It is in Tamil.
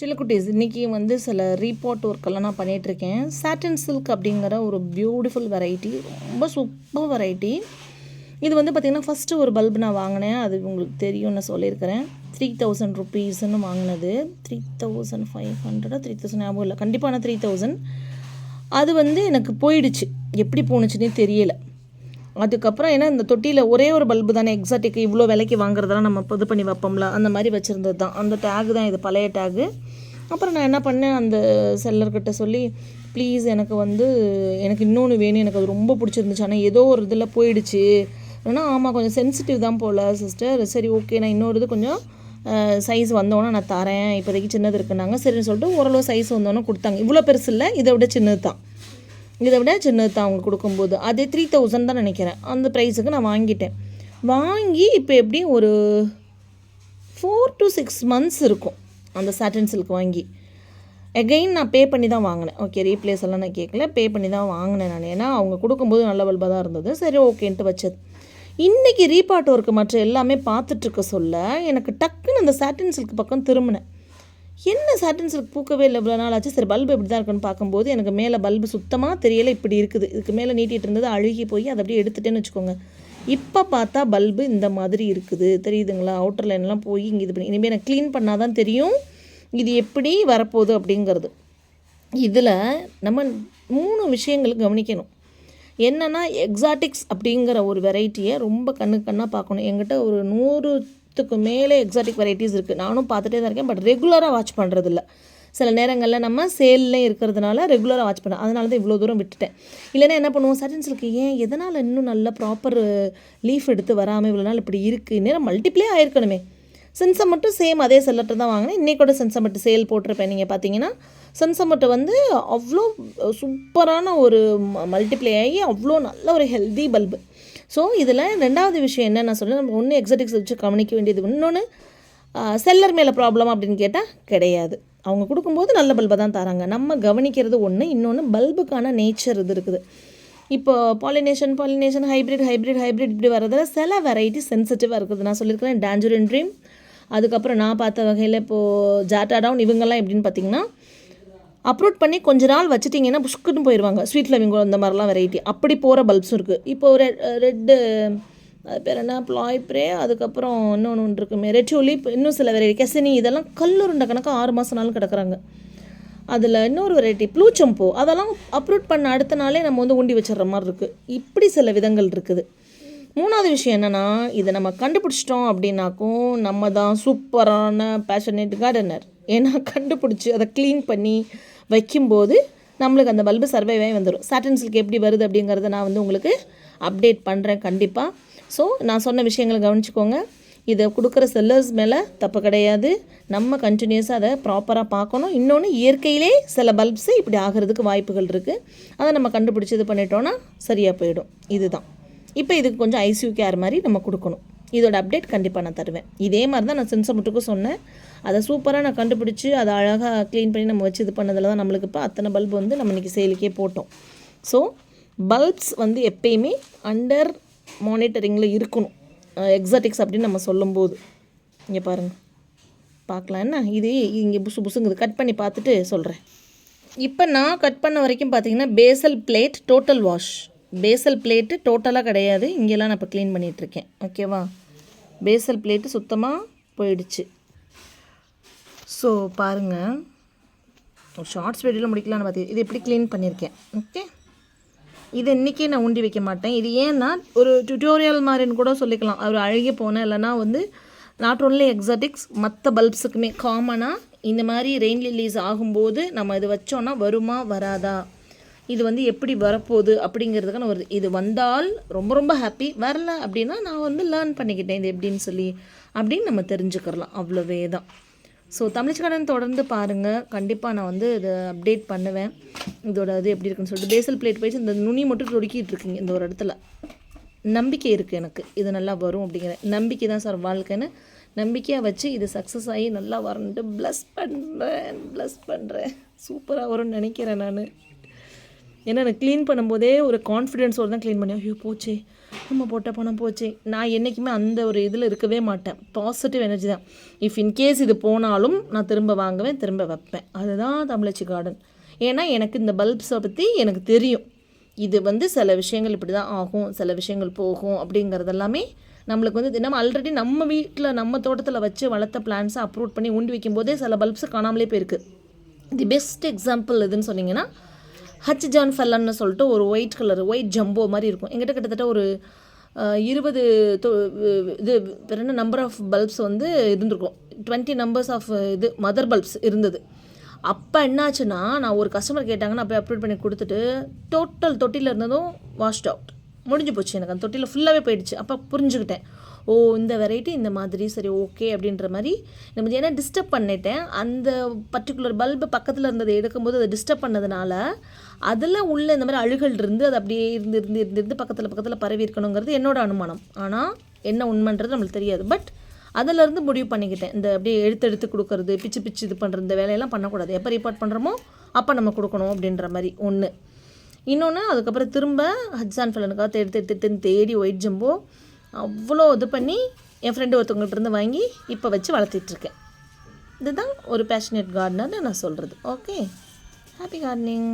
சில்லக்குட்டீஸ் இன்றைக்கி வந்து சில ரீபாட் ஒர்க்கெல்லாம் நான் பண்ணிகிட்ருக்கேன் சாட்டன் சில்க் அப்படிங்கிற ஒரு பியூட்டிஃபுல் வெரைட்டி ரொம்ப சூப்பர் வெரைட்டி இது வந்து பார்த்திங்கன்னா ஃபஸ்ட்டு ஒரு பல்ப் நான் வாங்கினேன். அது உங்களுக்கு தெரியும் நான் சொல்லியிருக்கிறேன். த்ரீ தௌசண்ட் ருபீஸ்ன்னு வாங்கினது. த்ரீ தௌசண்ட் ஃபைவ் ஹண்ட்ரடா த்ரீ தௌசண்ட் ஞாபகம் இல்லை. கண்டிப்பாக த்ரீ தௌசண்ட் அது வந்து எனக்கு போயிடுச்சு. எப்படி போணுச்சுன்னே தெரியலை. அதுக்கப்புறம் ஏன்னா இந்த தொட்டியில் ஒரே ஒரு பல்பு தானே எக்ஸாட்டிக்கு இவ்வளோ விலைக்கு வாங்குறதெல்லாம் நம்ம இது பண்ணி வைப்போம்ல அந்த மாதிரி வச்சுருந்தது தான். அந்த டேகு தான் இது பழைய டேகு அப்புறம் நான் என்ன பண்ணேன் அந்த செல்லர்கிட்ட சொல்லி ப்ளீஸ் எனக்கு வந்து எனக்கு இன்னொன்று வேணும் எனக்கு அது ரொம்ப பிடிச்சிருந்துச்சு. ஆனால் ஏதோ ஒரு இதில் போயிடுச்சு. ஏன்னா ஆமாம் கொஞ்சம் சென்சிட்டிவ் தான் போல் சிஸ்டர் சரி ஓகே நான் இன்னொரு இது கொஞ்சம் சைஸ் வந்தோன்னே நான் தரேன். இப்போதைக்கு சின்னது இருக்குன்னாங்க. சரின்னு சொல்லிட்டு ஓரளவு சைஸ் வந்தோன்னே கொடுத்தாங்க. இவ்வளோ பெருசு இல்லை இதை விட சின்னது தான். இதை விட சின்னது தான் அவங்க கொடுக்கும்போது. அதே த்ரீ தௌசண்ட் தான் நினைக்கிறேன். அந்த ப்ரைஸுக்கு நான் வாங்கிட்டேன். வாங்கி இப்போ எப்படியும் ஒரு ஃபோர் டு சிக்ஸ் மந்த்ஸ் இருக்கும் அந்த சாட்டன் சில்க் வாங்கி. எகெயின் நான் பே பண்ணி தான் வாங்கினேன். ஓகே ரீப்ளேஸ் எல்லாம் நான் கேட்கல. பே பண்ணி தான் வாங்கினேன் நான். ஏன்னா அவங்க கொடுக்கும்போது நல்ல பல்பாக தான் இருந்தது. சரி ஓகேன்ட்டு வச்சது. இன்றைக்கி ரீபாட் ஒர்க்கு மற்ற எல்லாமே பார்த்துட்ருக்க சொல்ல எனக்கு டக்குன்னு அந்த சாட்டின் சில்க் பக்கம் திரும்பினேன். என்ன சாட்டின் சில்க் பூக்கவே இல்லை? இவ்வளோ நாள் ஆச்சு. சரி பல்பு இப்படி தான் இருக்குன்னு பார்க்கும்போது எனக்கு மேலே பல்பு சுத்தமாக தெரியலை இப்படி இருக்குது. இதுக்கு மேலே நீட்டிகிட்டு இருந்தது அழுகி போய் அதை அப்படியே எடுத்துட்டேன்னு வச்சுக்கோங்க. இப்போ பார்த்தா பல்பு இந்த மாதிரி இருக்குது. தெரியுதுங்களா? அவுட்டர் லைன்லாம் போய் இங்கே இது பண்ணி இனிமேல் எனக்கு க்ளீன் பண்ணால் தான் தெரியும். இது எப்படி வரப்போகுது அப்படிங்கிறது. இதில் நம்ம மூணு விஷயங்கள் கவனிக்கணும். என்னென்னா எக்ஸாட்டிக்ஸ் அப்படிங்கிற ஒரு வெரைட்டியை ரொம்ப கண்ணு கண்ணாக பார்க்கணும். எங்கிட்ட ஒரு நூறு பத்துக்கு மேலே எக்ஸாட்டிக் வெரைட்டிஸ் இருக்குது நானும் பார்த்துட்டே தான் இருக்கேன் பட் ரெகுலராக வாட்ச் பண்ணுறதில்ல சில நேரங்களில் நம்ம சேல்லே இருக்கிறதுனால ரெகுலராக வாட்ச் பண்ணேன் அதனால தான் இவ்வளோ தூரம் விட்டுட்டேன். இல்லைன்னா என்ன பண்ணுவோம் சட்டன் ஏன் எதனால் இன்னும் நல்ல ப்ராப்பர் லீஃப் எடுத்து வராமல் இவ்வளோ நாள் இப்படி இருக்குது நேரம் மல்டிப்ளே ஆயிருக்கணுமே. சென்சம் மட்டும் சேம் அதே செல்லட்டை தான் வாங்கினேன். இன்றைக்கூட சென்சம் மட்டும் சேல் போட்டிருப்பேன். நீங்கள் பார்த்தீங்கன்னா சென்சமட்டை வந்து அவ்வளோ சூப்பரான ஒரு மல்டிப்ளை ஆகி அவ்வளோ நல்ல ஒரு ஹெல்தி பல்பு ஸோ இதில் ரெண்டாவது விஷயம் என்ன நான் சொல்கிறேன் நம்ம ஒன்று எக்ஸட்டிக்ஸ் வச்சு கவனிக்க வேண்டியது இன்னொன்று செல்லர் மேலே ப்ராப்ளம் அப்படின்னு கேட்டால் கிடையாது. அவங்க கொடுக்கும்போது நல்ல பல்பை தான் தராங்க. நம்ம கவனிக்கிறது ஒன்று இன்னொன்று பல்புக்கான நேச்சர் இது இருக்குது. இப்போ pollination pollination hybrid hybrid hybrid இப்படி வரதில் சில வெரைட்டி சென்சிட்டிவாக இருக்குது. நான் சொல்லியிருக்கிறேன் டேஞ்சரின் ட்ரீம் அதுக்கப்புறம் நான் பார்த்த வகையில் இப்போது ஜாட்டா டவுன் இவங்கெல்லாம் எப்படின்னு பார்த்தீங்கன்னா அப்ரூட் பண்ணி கொஞ்ச நாள் வச்சுட்டிங்கன்னா புஷ்குன்னு போயிடுவாங்க ஸ்வீட் லவிங்கோ அந்த மாதிரிலாம் வெரைட்டி அப்படி போகிற பல்ப்ஸும் இருக்குது இப்போ ரெட் ரெட்டு uh, uh, அது பேர் என்ன? ப்ளாய் ப்ரே அதுக்கப்புறம் இன்னொன்று ஒன்று இருக்குமே. ரெட் ஒலிப் இன்னும் சில வெரைட்டி கெசனி இதெல்லாம் கல்லுருண்டை கணக்காக ஆறு மாதம்னாலும் கிடக்குறாங்க. அதில் இன்னொரு வெரைட்டி ப்ளூ சம்போ அதெல்லாம் அப்லோட் பண்ண அடுத்த நாளே நம்ம வந்து உண்டி வச்சிடுற மாதிரி இருக்குது இப்படி சில விதங்கள் இருக்குது. மூணாவது விஷயம் என்னென்னா இதை நம்ம கண்டுபிடிச்சிட்டோம் அப்படின்னாக்கும் நம்ம தான் சூப்பரான பேஷனேட் கார்டனர் ஏன்னா கண்டுபிடிச்சி அதை க்ளீன் பண்ணி வைக்கும்போது நம்மளுக்கு அந்த பல்பு சர்வைவே வந்துடும் சாட்டன் சில்க் எப்படி வருது அப்படிங்கிறத நான் வந்து உங்களுக்கு அப்டேட் பண்ணுறேன் கண்டிப்பாக ஸோ நான் சொன்ன விஷயங்களை கவனிச்சுக்கோங்க. இதை கொடுக்குற செல்லர்ஸ் மேலே தப்பு கிடையாது. நம்ம கண்டினியூஸாக அதை ப்ராப்பராக பார்க்கணும். இன்னொன்று இயற்கையிலே சில பல்ப்ஸு இப்படி ஆகிறதுக்கு வாய்ப்புகள் இருக்குது அதை நம்ம கண்டுபிடிச்சி இது பண்ணிட்டோன்னா சரியாக போயிடும். இதுதான். இப்போ இதுக்கு கொஞ்சம் ஐசியூ கேர் மாதிரி நம்ம கொடுக்கணும். இதோட அப்டேட் கண்டிப்பாக நான் தருவேன். இதே மாதிரி தான் நான் சென்சமுட்டுக்கும் சொன்னேன். அதை சூப்பராக நான் கண்டுபிடிச்சி அதை அழகாக க்ளீன் பண்ணி நம்ம வச்சு இது பண்ணதில் தான் நம்மளுக்கு இப்போ அத்தனை பல்ப் வந்து நம்ம இன்றைக்கி சேலுக்கே போட்டோம். ஸோ பல்ப்ஸ் வந்து எப்பயுமே அண்டர் மானிட்டரிங்கில் இருக்கணும். எக்ஸாட்டிக்ஸ் அப்படின்னு நம்ம சொல்லும்போது. இங்கே பாருங்கள் பார்க்கலாம் என்ன? இது இங்கே புசு புசுங்குது. கட் பண்ணி பார்த்துட்டு சொல்கிறேன் இப்போ நான் கட் பண்ண வரைக்கும் பார்த்தீங்கன்னா basal plate total wash basal plate டோட்டலாக கிடையாது. இங்கெல்லாம் நான் இப்போ க்ளீன் பண்ணிகிட்ருக்கேன் ஓகேவா பேசல் பிளேட்டு சுத்தமாக போயிடுச்சு. ஸோ பாருங்கள் ஷார்ட்ஸ் வீடியோவில் முடிக்கலாம்னு பார்த்து இது எப்படி க்ளீன் பண்ணியிருக்கேன் ஓகே இது இன்றைக்கே நான் உண்டி வைக்க மாட்டேன். இது ஏன்னா ஒரு டியூட்டோரியல் மாதிரின்னு கூட சொல்லிக்கலாம். அவர் அழுகி போனேன் இல்லைனா வந்து நாட் ஓன்லி எக்ஸாட்டிக்ஸ் மற்ற பல்ப்ஸுக்குமே காமனாக இந்த மாதிரி ரெயின் லில்லீஸ் ஆகும்போது நம்ம இது வச்சோன்னா வருமா வராதா? இது வந்து எப்படி வரப்போகுது அப்படிங்கிறதுக்கான ஒரு இது வந்தால் ரொம்ப ரொம்ப ஹாப்பி வரல அப்படின்னா நான் வந்து லேர்ன் பண்ணிக்கிட்டேன் இது எப்படின்னு சொல்லி அப்படின்னு நம்ம தெரிஞ்சுக்கிறலாம். அவ்வளோவே தான் ஸோ தமிழ்ச்சிக்கடன் தொடர்ந்து பாருங்கள் கண்டிப்பாக நான் வந்து இதை அப்டேட் பண்ணுவேன். இதோட இது எப்படி இருக்குன்னு சொல்லிட்டு பேசல் பிளேட் போயிட்டு இந்த நுனி மட்டும் தொடுக்கிட்டு இருக்கீங்க இந்த ஒரு இடத்துல. நம்பிக்கை இருக்குது எனக்கு. இது நல்லா வரும் அப்படிங்கிற நம்பிக்கை தான் சார் வாழ்க்கைன்னு. நம்பிக்கையாக வச்சு இது சக்ஸஸ் ஆகி நல்லா வரணுன்ட்டு ப்ளஸ் பண்ணுறேன் ப்ளஸ் பண்ணுறேன் சூப்பராக வரும்னு நினைக்கிறேன் நான். ஏன்னா நான் க்ளீன் பண்ணும்போதே ஒரு கான்ஃபிடென்ஸோடு தான் க்ளீன் பண்ணி ஐயோ போச்சே. நம்ம போட்ட பணம் போச்சே. நான் என்றைக்குமே அந்த ஒரு இதில் இருக்கவே மாட்டேன். பாசிட்டிவ் எனர்ஜி தான். இஃப் இன்கேஸ் இது போனாலும் நான் திரும்ப வாங்குவேன் திரும்ப வைப்பேன். அதுதான் தமிழச்சி கார்டன் ஏன்னா எனக்கு இந்த பல்ப்ஸை பற்றி எனக்கு தெரியும். இது வந்து சில விஷயங்கள் இப்படி தான் ஆகும் சில விஷயங்கள் போகும் அப்படிங்கிறது எல்லாமே நம்மளுக்கு வந்து நம்ம ஆல்ரெடி நம்ம வீட்டில் நம்ம தோட்டத்தில் வச்சு வளர்த்த பிளான்ஸை அப்ரூவ் பண்ணி ஊண்டி வைக்கும்போதே சில பல்ப்ஸ் காணாமலே போயிருக்கு. தி பெஸ்ட் எக்ஸாம்பிள் எதுன்னு சொன்னீங்கன்னா ஹச் ஜான் ஃபெல்லன்னு சொல்லிட்டு ஒரு ஒயிட் கலர் ஒயிட் ஜம்போ மாதிரி இருக்கும். எங்கிட்ட கிட்டத்தட்ட ஒரு இருபது தொ- இது வேற என்ன நம்பர் ஆஃப் பல்ப்ஸ் வந்து இருந்திருக்கும். டுவெண்ட்டி நம்பர்ஸ் ஆஃப் இது மதர் பல்ப்ஸ் இருந்தது. அப்போ என்னாச்சுன்னா நான் ஒரு கஸ்டமர் கேட்டாங்கன்னு அப்போ அப்லோட் பண்ணி கொடுத்துட்டு டோட்டல் தொட்டியில் இருந்ததும் வாஷ்ட் அவுட் முடிஞ்சு போச்சு எனக்கு. அந்த தொட்டியில் ஃபுல்லாகவே போயிடுச்சு. அப்போ புரிஞ்சுக்கிட்டேன். ஓ இந்த வெரைட்டி இந்த மாதிரி சரி ஓகே அப்படின்ற மாதிரி நம்ம ஏன்னா டிஸ்டர்ப் பண்ணிட்டேன். அந்த பர்டிகுலர் பல்பு பக்கத்தில் இருந்ததை எடுக்கும்போது அதை டிஸ்டர்ப் பண்ணதுனால அதில் உள்ள இந்த மாதிரி அழுகல் இருந்து அது அப்படியே இருந்து இருந்து இருந்து இருந்து பக்கத்தில் பக்கத்தில் பரவி இருக்கணுங்கிறது என்னோட அனுமானம். ஆனால் என்ன உண்மைன்றது நம்மளுக்கு தெரியாது. பட் அதிலேருந்து முடிவு பண்ணிக்கிட்டேன். இந்த அப்படியே எடுத்து எடுத்து கொடுக்கறது பிச்சு பிச்சு இது பண்ணுற இந்த வேலையெல்லாம் பண்ணக்கூடாது. எப்போ ரிப்போர்ட் பண்ணுறோமோ அப்போ நம்ம கொடுக்கணும் அப்படின்ற மாதிரி ஒன்று இன்னொன்று அதுக்கப்புறம் திரும்ப ஹஜான் ஃபலனுக்காக தேடி தேடி தேடி தேடி ஒயிட் ஜம்போ அவ்வளோ இது பண்ணி என் ஃப்ரெண்டு ஒருத்தவங்கள்ட்ட இருந்து வாங்கி இப்போ வச்சு வளர்த்திட்ருக்கேன் இதுதான் ஒரு பேஷனேட் கார்டனர்னு நான் சொல்கிறது ஓகே ஹாப்பி கார்டனிங்